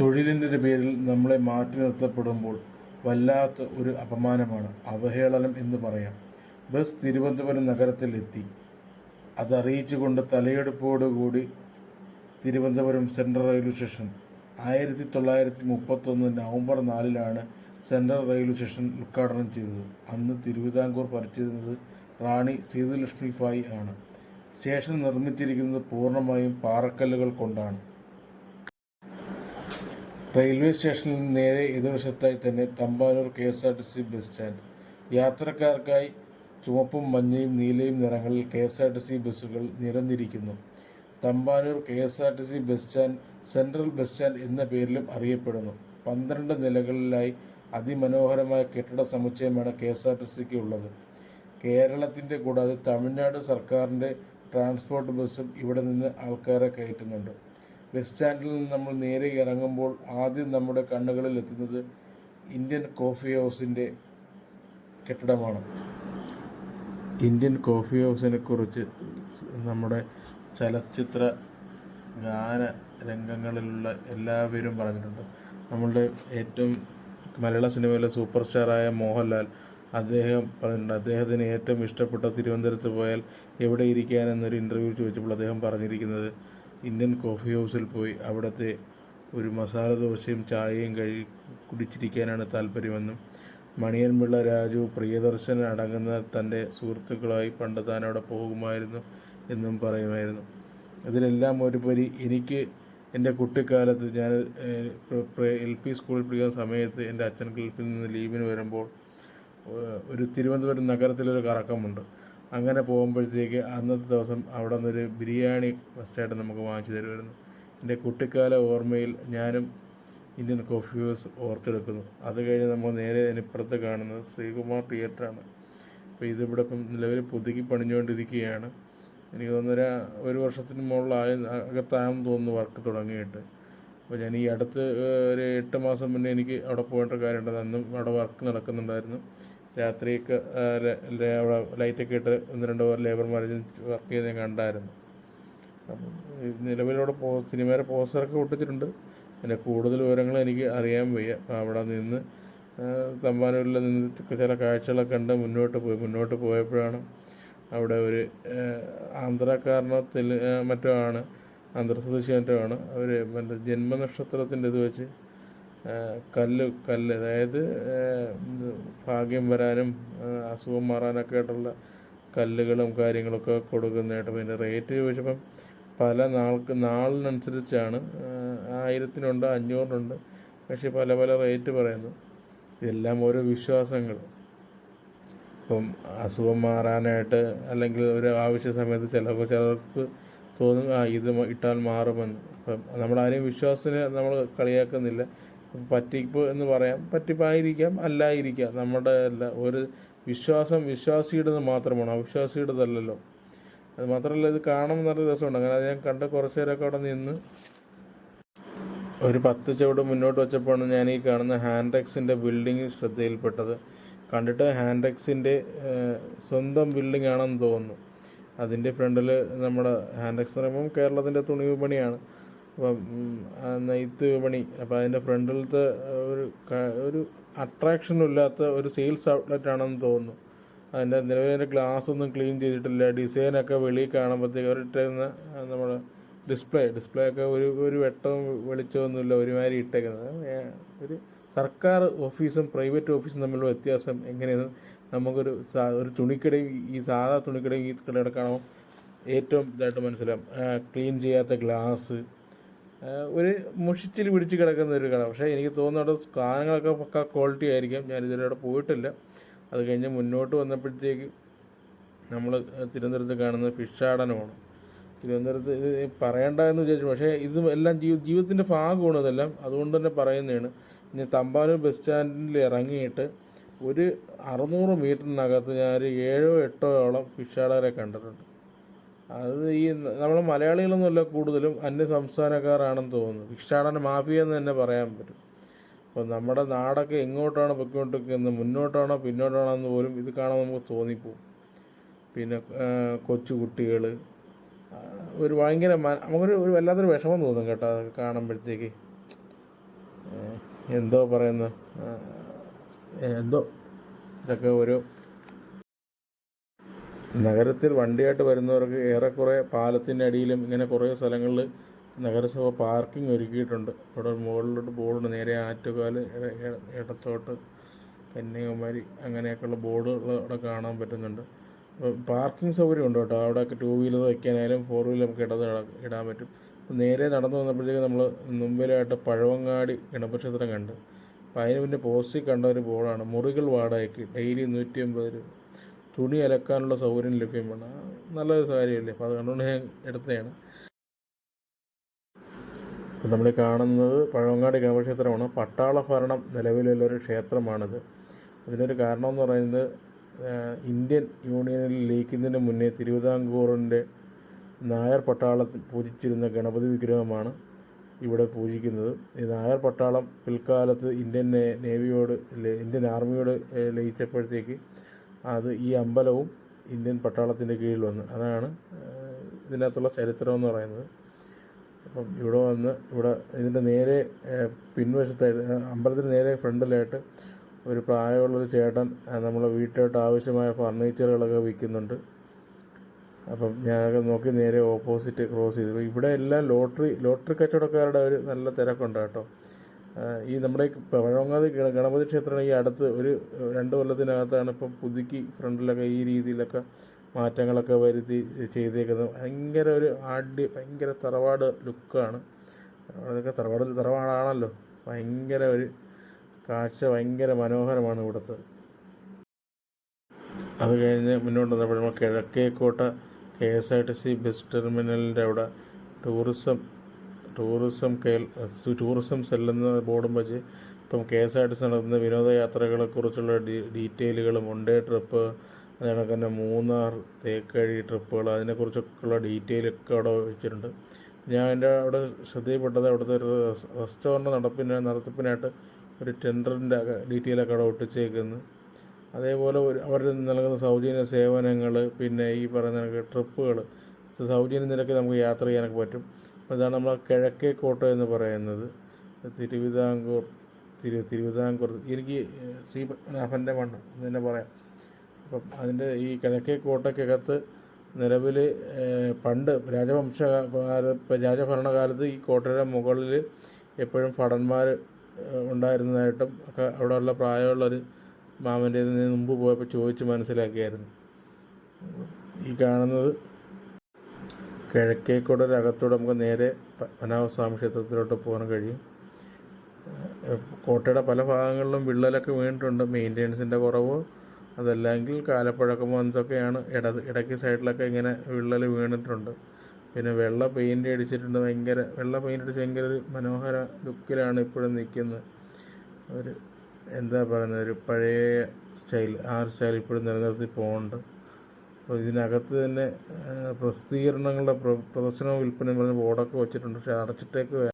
തൊഴിലിന്റെ പേരിൽ നമ്മളെ മാറ്റി നിർത്തപ്പെടുമ്പോൾ വല്ലാത്ത ഒരു അപമാനമാണ് അവഹേളനം എന്ന് പറയാം. ബസ് തിരുവനന്തപുരം നഗരത്തിലെത്തി. അതറിയിച്ചുകൊണ്ട് തലയെടുപ്പോടുകൂടി തിരുവനന്തപുരം സെൻട്രൽ റെയിൽവേ സ്റ്റേഷൻ. ആയിരത്തി തൊള്ളായിരത്തി മുപ്പത്തൊന്ന് നവംബർ നാലിലാണ് സെൻട്രൽ റെയിൽവേ സ്റ്റേഷൻ ഉദ്ഘാടനം ചെയ്തത്. അന്ന് തിരുവിതാംകൂർ ഭരിച്ചിരുന്നത് റാണി സീതലക്ഷ്മി ഫായി ആണ്. സ്റ്റേഷൻ നിർമ്മിച്ചിരിക്കുന്നത് പൂർണമായും പാറക്കല്ലുകൾ കൊണ്ടാണ്. റെയിൽവേ സ്റ്റേഷനിൽ നേരെ എതിർവശത്തായി തന്നെ Thampanoor K S R T C bus stand. യാത്രക്കാർക്കായി ചുവപ്പും മഞ്ഞയും നീലയും നിറങ്ങളിൽ K S R T C ബസ്സുകൾ നിരന്നിരിക്കുന്നു. Thampanoor K S R T C bus stand central bus stand എന്ന പേരിലും അറിയപ്പെടുന്നു. പന്ത്രണ്ട് നിലകളിലായി അതിമനോഹരമായ കെട്ടിട സമുച്ചയമാണ് കെ എസ് ആർ ടി സിക്ക് ഉള്ളത്. കേരളത്തിന്റെ കൂടാതെ തമിഴ്നാട് സർക്കാരിന്റെ ട്രാൻസ്പോർട്ട് ബസ്സും ഇവിടെ നിന്ന് ആൾക്കാരെ കയറ്റുന്നുണ്ട്. ബസ് സ്റ്റാൻഡിൽ നിന്ന് നമ്മൾ നേരെ ഇറങ്ങുമ്പോൾ ആദ്യം നമ്മുടെ കണ്ണുകളിൽ എത്തുന്നത് ഇന്ത്യൻ കോഫി ഹൗസിന്റെ കെട്ടിടമാണ്. ഇന്ത്യൻ കോഫി ഹൗസിനെ കുറിച്ച് നമ്മുടെ ചലച്ചിത്ര ഗാന രംഗങ്ങളിലുള്ള എല്ലാവരും പറഞ്ഞിട്ടുണ്ട്. നമ്മളുടെ ഏറ്റവും മലയാള സിനിമയിലെ സൂപ്പർ സ്റ്റാറായ മോഹൻലാൽ അദ്ദേഹം പറഞ്ഞിട്ടുണ്ട്. അദ്ദേഹത്തിന് ഏറ്റവും ഇഷ്ടപ്പെട്ട തിരുവനന്തപുരത്ത് പോയാൽ എവിടെ ഇരിക്കാൻ എന്നൊരു ഇന്റർവ്യൂ ചോദിച്ചപ്പോൾ അദ്ദേഹം പറഞ്ഞിരിക്കുന്നത് ഇന്ത്യൻ കോഫി ഹൗസിൽ പോയി അവിടുത്തെ ഒരു മസാല ദോശയും ചായയും കഴി കുടിച്ചിരിക്കാനാണ് താല്പര്യമെന്നും മണിയൻ പിള്ള രാജു പ്രിയദർശൻ അടങ്ങുന്ന തന്റെ സുഹൃത്തുക്കളായി പണ്ട് താൻ അവിടെ പോകുമായിരുന്നു എന്നും പറയുമായിരുന്നു. ഇതിലെല്ലാം ഒരുപരി എനിക്ക് എന്റെ കുട്ടിക്കാലത്ത് ഞാൻ എൽ പി സ്കൂളിൽ പഠിക്കുന്ന സമയത്ത് എന്റെ അച്ഛൻ ഗൾഫിൽ നിന്ന് ലീവിന് വരുമ്പോൾ ഒരു തിരുവനന്തപുരം നഗരത്തിലൊരു കറക്കമുണ്ട്. അങ്ങനെ പോകുമ്പോഴത്തേക്ക് അന്നത്തെ ദിവസം അവിടെ നിന്നൊരു ബിരിയാണി ഫസ്റ്റായിട്ട് നമുക്ക് വാങ്ങിച്ചു തരുമായിരുന്നു. എന്റെ കുട്ടിക്കാല ഓർമ്മയിൽ ഞാനും ഇന്ത്യൻ കോഫി ഹൗസ് ഓർത്തെടുക്കുന്നു. അത് കഴിഞ്ഞ് നമ്മൾ നേരെ അതിനിപ്പുറത്ത് കാണുന്നത് ശ്രീകുമാർ തിയേറ്ററാണ്. അപ്പോൾ ഇതിവിടെ ഇപ്പം നിലവിൽ പുതുക്കി പണിഞ്ഞുകൊണ്ടിരിക്കുകയാണ്. എനിക്ക് തോന്നുന്നൊരു ഒരു വർഷത്തിന് മുകളിലായ അകത്തായെന്ന് തോന്നുന്നു വർക്ക് തുടങ്ങിയിട്ട്. അപ്പോൾ ഞാൻ ഈ അടുത്ത് ഒരു എട്ട് മാസം മുന്നേ എനിക്ക് അവിടെ പോകേണ്ട കാര്യമുണ്ട്. അന്നും അവിടെ വർക്ക് നടക്കുന്നുണ്ടായിരുന്നു. രാത്രിയൊക്കെ അവിടെ ലൈറ്റൊക്കെ ഇട്ട് ഒന്ന് രണ്ട് ലേബർമാർ വർക്ക് ചെയ്ത് ഞാൻ കണ്ടായിരുന്നു. അപ്പം നിലവിലവിടെ പോ സിനിമയുടെ പോസ്റ്ററൊക്കെ ഒട്ടിച്ചിട്ടുണ്ട്. പിന്നെ കൂടുതൽ വിവരങ്ങൾ എനിക്ക് അറിയാൻ വയ്യ. അവിടെ നിന്ന് തമ്പാനൂരിൽ നിന്ന് ചില കാഴ്ചകളൊക്കെ കണ്ട് മുന്നോട്ട് പോയി. മുന്നോട്ട് പോയപ്പോഴാണ് അവിടെ ഒരു ആന്ധ്രക്കാരനോ തെലു മറ്റോ ആണ് ആന്ധ്ര സ്വദേശി മറ്റോ ആണ്. അവർ മറ്റേ ജന്മനക്ഷത്രത്തിന്റെ ഇത് വെച്ച് കല്ല് കല്ല്. അതായത് ഭാഗ്യം വരാനും അസുഖം മാറാനൊക്കെ ആയിട്ടുള്ള കല്ലുകളും കാര്യങ്ങളൊക്കെ കൊടുക്കുന്നതായിട്ട് പിന്നെ റേറ്റ് ചോദിച്ചപ്പം പല നാൾക്ക് നാളിനനുസരിച്ചാണ്. ആയിരത്തിനുണ്ട് അഞ്ഞൂറിനുണ്ട്. പക്ഷേ പല പല റേറ്റ് പറയുന്നു. ഇതെല്ലാം ഓരോ വിശ്വാസങ്ങൾ. ഇപ്പം അസുഖം മാറാനായിട്ട് അല്ലെങ്കിൽ ഒരു ആവശ്യ സമയത്ത് ചിലപ്പോൾ ചിലർക്ക് തോന്നും ആ ഇത് ഇട്ടാൽ മാറുമെന്ന്. അപ്പം നമ്മൾ ആരെയും വിശ്വാസത്തിന് നമ്മൾ കളിയാക്കുന്നില്ല. പറ്റിപ്പ് എന്ന് പറയാം. പറ്റിപ്പായിരിക്കാം അല്ലായിരിക്കാം. നമ്മുടെ അല്ല ഒരു വിശ്വാസം വിശ്വാസിയുടേത് മാത്രമാണ്. അവിശ്വാസിയുടേതല്ലല്ലോ. അത് മാത്രമല്ല ഇത് കാണുമ്പോൾ നല്ല രസമുണ്ട്. അങ്ങനെ അത് ഞാൻ കണ്ട കുറച്ച് നേരമൊക്കെ അവിടെ നിന്ന് ഒരു പത്ത് ചുവട് മുന്നോട്ട് വെച്ചപ്പോഴാണ് ഞാൻ ഈ കാണുന്ന ഹാൻഡെക്സിന്റെ ബിൽഡിംഗ് ശ്രദ്ധയിൽപ്പെട്ടത്. കണ്ടിട്ട് ഹാൻഡെക്സിന്റെ സ്വന്തം ബിൽഡിംഗ് ആണെന്ന് തോന്നുന്നു. അതിന്റെ ഫ്രണ്ടിൽ നമ്മുടെ ഹാൻഡെക്സ് എന്ന് പറയുമ്പം കേരളത്തിന്റെ തുണി വിപണിയാണ് അപ്പം നെയ്ത്ത് വിപണി അപ്പം അതിന്റെ ഫ്രണ്ടിലത്തെ ഒരു ഒരു അട്രാക്ഷനും ഇല്ലാത്ത ഒരു സെയിൽസ് ഔട്ട്ലെറ്റ് ആണെന്ന് തോന്നുന്നു. അതിന്റെ നിലവിലെ ഗ്ലാസ് ഒന്നും ക്ലീൻ ചെയ്തിട്ടില്ല. ഡിസൈനൊക്കെ വെളിയിൽ കാണുമ്പോഴത്തേക്ക് അവരിട്ടിരുന്ന നമ്മുടെ ഡിസ്പ്ലേ ഡിസ്പ്ലേ ഒക്കെ ഒരു ഒരു വെട്ടവും വെളിച്ചമൊന്നുമില്ല. ഒരുമാതിരി ഇട്ടേക്കുന്നത്. ഒരു സർക്കാർ ഓഫീസും പ്രൈവറ്റ് ഓഫീസും തമ്മിലുള്ള വ്യത്യാസം എങ്ങനെയാണ് നമുക്കൊരു ഒരു തുണിക്കടയും ഈ സാധാ തുണിക്കടയും ഈ കടയുടെ കാണുമ്പോൾ ഏറ്റവും ഇതായിട്ട് മനസ്സിലാവും. ക്ലീൻ ചെയ്യാത്ത ഗ്ലാസ് ഒരു മുഷിച്ചിൽ പിടിച്ച് കിടക്കുന്ന ഒരു കട. പക്ഷേ എനിക്ക് തോന്നുന്നു അവിടെ സാധനങ്ങളൊക്കെ പക്ക ക്വാളിറ്റി ആയിരിക്കും. ഞാൻ ഇതുവരെ പോയിട്ടില്ല. അത് കഴിഞ്ഞ് മുന്നോട്ട് വന്നപ്പോഴത്തേക്ക് നമ്മൾ തിരുവനന്തപുരത്ത് കാണുന്ന ഫിഷാടനമാണ് തിരുവനന്തപുരത്ത് ഇത് പറയണ്ട എന്ന് വിചാരിച്ചു. പക്ഷേ ഇത് എല്ലാം ജീവ ജീവിതത്തിന്റെ ഭാഗമാണ് ഇതെല്ലാം അതുകൊണ്ട് തന്നെ പറയുന്നതാണ്. ഇനി തമ്പാനൂർ ബസ് സ്റ്റാൻഡിൽ ഇറങ്ങിയിട്ട് ഒരു അറുന്നൂറ് മീറ്ററിനകത്ത് ഞാൻ ഒരു ഏഴോ എട്ടോ ഓളം ഫിഷാടകരെ കണ്ടിട്ടുണ്ട്. അത് ഈ നമ്മൾ മലയാളികളൊന്നുമല്ല കൂടുതലും അന്യ സംസ്ഥാനക്കാരാണെന്ന് തോന്നുന്നു. ഭിക്ഷാടന മാഫിയ എന്ന് തന്നെ പറയാൻ പറ്റും. അപ്പോൾ നമ്മുടെ നാടൊക്കെ എങ്ങോട്ടാണ് പൊയ്ക്കൊണ്ടിരിക്കുന്നത് മുന്നോട്ടാണോ പിന്നോട്ടാണോ എന്ന് പോലും ഇത് കാണാൻ നമുക്ക് തോന്നിപ്പോവും പിന്നെ കൊച്ചുകുട്ടികൾ കൊച്ചു കുട്ടികൾ ഒരു ഭയങ്കര നമുക്കൊരു ഒരു വല്ലാത്തൊരു വിഷമം തോന്നും കേട്ടോ അതൊക്കെ കാണുമ്പോഴത്തേക്ക്. എന്തോ പറയുന്ന. എന്തോ ഇതൊക്കെ ഒരു നഗരത്തിൽ വണ്ടിയായിട്ട് വരുന്നവർക്ക് ഏറെക്കുറെ പാലത്തിന്റെ അടിയിലും ഇങ്ങനെ കുറേ സ്ഥലങ്ങളിൽ നഗരസഭ പാർക്കിംഗ് ഒരുക്കിയിട്ടുണ്ട്. ഇവിടെ മുകളിലോട്ട് ബോർഡ് നേരെ ആറ്റുകാൽ ഇട- ഇട- ഇടത്തോട്ട് കന്യാകുമാരി അങ്ങനെയൊക്കെയുള്ള ബോർഡുകൾ അവിടെ കാണാൻ പറ്റുന്നുണ്ട്. പാർക്കിംഗ് സൗകര്യം ഉണ്ട് കേട്ടോ. അവിടെയൊക്കെ ടൂ വീലർ വയ്ക്കാനായാലും ഫോർ വീലർ നമുക്ക് ഇടത് ഇടാൻ പറ്റും. നേരെ നടന്നു വന്നപ്പോഴത്തേക്ക് നമ്മൾ മുമ്പിലായിട്ട് പഴവങ്ങാടി ഗണപക്ഷേത്രം കണ്ട്. അപ്പോൾ അതിന് പിന്നെ പോസ്റ്റിൽ കണ്ട ഒരു ബോർഡാണ്. മുറികൾ വാടകയ്ക്ക്. ഡെയിലി നൂറ്റി അമ്പത് രൂപ. തുണി അലക്കാനുള്ള സൗകര്യം ലഭ്യമാണ്. നല്ലൊരു കാര്യമല്ലേ? അപ്പോൾ അത് കണ്ടുകൊണ്ട് ഞാൻ എടുത്തതാണ്. ഇപ്പം നമ്മൾ കാണുന്നത് പഴവങ്ങാടി ഗണപക്ഷേത്രമാണ് പട്ടാള ഭരണം നിലവിലുള്ളൊരു ക്ഷേത്രമാണിത്. അതിനൊരു കാരണം എന്ന് പറയുന്നത് ഇന്ത്യൻ യൂണിയനിൽ ലയിക്കുന്നതിന് മുന്നേ തിരുവിതാംകൂറിന്റെ നായർ പട്ടാളത്തിൽ പൂജിച്ചിരുന്ന ഗണപതി വിഗ്രഹമാണ് ഇവിടെ പൂജിക്കുന്നത്. ഈ നായർ പട്ടാളം പിൽക്കാലത്ത് ഇന്ത്യൻ നേവിയോട് ഇന്ത്യൻ ആർമിയോട് ലയിച്ചപ്പോഴത്തേക്ക് അത് ഈ അമ്പലവും ഇന്ത്യൻ പട്ടാളത്തിന്റെ കീഴിൽ വന്നു അതാണ് ഇതിനകത്തുള്ള ചരിത്രം എന്ന് പറയുന്നത്. അപ്പം ഇവിടെ വന്ന് ഇവിടെ ഇതിന്റെ നേരെ പിൻവശത്തായിട്ട് അമ്പലത്തിന് നേരെ ഫ്രണ്ടിലായിട്ട് ഒരു പ്രായമുള്ളൊരു ചേട്ടൻ നമ്മളെ വീട്ടിലോട്ട് ആവശ്യമായ ഫർണിച്ചറുകളൊക്കെ വിൽക്കുന്നുണ്ട്. അപ്പം ഞാൻ നോക്കി നേരെ ഓപ്പോസിറ്റ് ക്രോസ് ചെയ്തു. ഇവിടെ എല്ലാം ലോട്ടറി ലോട്ടറി കച്ചവടക്കാരുടെ ഒരു നല്ല തിരക്കുണ്ട് കേട്ടോ. ഈ നമ്മുടെ പഴങ്ങാതി ഗണപതി ക്ഷേത്രമാണ് ഈ അടുത്ത് ഒരു രണ്ട് കൊല്ലത്തിനകത്താണ് ഇപ്പം പുതുക്കി ഫ്രണ്ടിലൊക്കെ ഈ രീതിയിലൊക്കെ മാറ്റങ്ങളൊക്കെ വരുത്തി ചെയ്തേക്കുന്നത്. ഭയങ്കര ഒരു ആഡ്യ ഭയങ്കര തറവാട് ലുക്കാണ്. അതൊക്കെ തറവാട് തറവാടാണല്ലോ. ഭയങ്കര ഒരു കാഴ്ച ഭയങ്കര മനോഹരമാണ് ഇവിടുത്തെ. അത് കഴിഞ്ഞ് മുന്നോട്ട് വന്നപ്പോൾ നമ്മൾ Kizhakkekotta K S R T C bus ടെർമിനലിന്റെ അവിടെ ടൂറിസം ടൂറിസം കേൾ ടൂറിസം സെല്ലെന്ന ബോർഡും വെച്ച് ഇപ്പം K S R T C നടത്തുന്ന വിനോദയാത്രകളെക്കുറിച്ചുള്ള ഡീ ഡീറ്റെയിലുകളും വൺ ഡേ ട്രിപ്പ് അതുകണക്ക് തന്നെ മൂന്നാർ തേക്കഴി ട്രിപ്പുകൾ അതിനെക്കുറിച്ചൊക്കെയുള്ള ഡീറ്റെയിലൊക്കെ അവിടെ വെച്ചിട്ടുണ്ട്. ഞാൻ എന്റെ അവിടെ ശ്രദ്ധയിൽപ്പെട്ടത് അവിടുത്തെ ഒരു റെസ്റ്റോറന്റ് നടപ്പിന് നടത്തിപ്പിനായിട്ട് ഒരു ടെൻഡറിന്റെ ഡീറ്റെയിലൊക്കെ അവിടെ ഒട്ടിച്ചേക്കുന്നു. അതേപോലെ അവർ നൽകുന്ന സൗജന്യ സേവനങ്ങൾ പിന്നെ ഈ പറയുന്ന ട്രിപ്പുകൾ സൗജന്യ നിരക്ക് നമുക്ക് യാത്ര ചെയ്യാനൊക്കെ പറ്റും. അപ്പോൾ നമ്മൾ കിഴക്കേ കോട്ട എന്ന് പറയുന്നത്. തിരുവിതാംകൂർ തിരു തിരുവിതാംകൂർ എനിക്ക് ശ്രീപത്മനാഭന്റെ മണ്ണ് എന്ന് തന്നെ പറയാം. അപ്പം അതിന്റെ ഈ കിഴക്കേ കോട്ടയ്ക്കകത്ത് നിലവിൽ പണ്ട് രാജവംശ കാല- രാജഭരണകാലത്ത് ഈ കോട്ടയുടെ മുകളിൽ എപ്പോഴും ഭടന്മാർ ഉണ്ടായിരുന്നതായിട്ടും ഒക്കെ അവിടെയുള്ള പ്രായമുള്ളൊരു മാമന്റെ മുമ്പ് പോയപ്പോൾ ചോദിച്ച് മനസ്സിലാക്കിയായിരുന്നു. ഈ കാണുന്നത് കിഴക്കേക്കോട്ടയുടെ അകത്തൂടെ നമുക്ക് നേരെ പത്മനാഭസ്വാമി ക്ഷേത്രത്തിലോട്ട് പോകാൻ കഴിയും. കോട്ടയുടെ പല ഭാഗങ്ങളിലും വിള്ളലൊക്കെ വീണിട്ടുണ്ട്. മെയിന്റെനൻസിന്റെ കുറവോ അതല്ലെങ്കിൽ കാലപ്പഴക്കമോ എന്തൊക്കെയാണ് ഇട ഇടയ്ക്ക് സൈഡിലൊക്കെ ഇങ്ങനെ വിള്ളൽ വീണിട്ടുണ്ട്. പിന്നെ വെള്ള പെയിന്റ് അടിച്ചിട്ടുണ്ട്. ഭയങ്കര വെള്ള പെയിന്റ് അടിച്ച് ഭയങ്കര ഒരു മനോഹര ലുക്കിലാണ് ഇപ്പോഴും നിൽക്കുന്നത്. ഒരു എന്താ പറയുന്നത്? ഒരു പഴയ സ്റ്റൈൽ ആ ഒരു സ്റ്റൈൽ ഇപ്പോഴും നിലനിർത്തി പോകുന്നുണ്ട് ഇതിനകത്ത് തന്നെ പ്രസിദ്ധീകരണങ്ങളുടെ പ്ര- പ്രദർശനവും വിൽപ്പനയും പറഞ്ഞ് ബോർഡൊക്കെ വെച്ചിട്ടുണ്ട്. പക്ഷേ അടച്ചിട്ടേക്ക്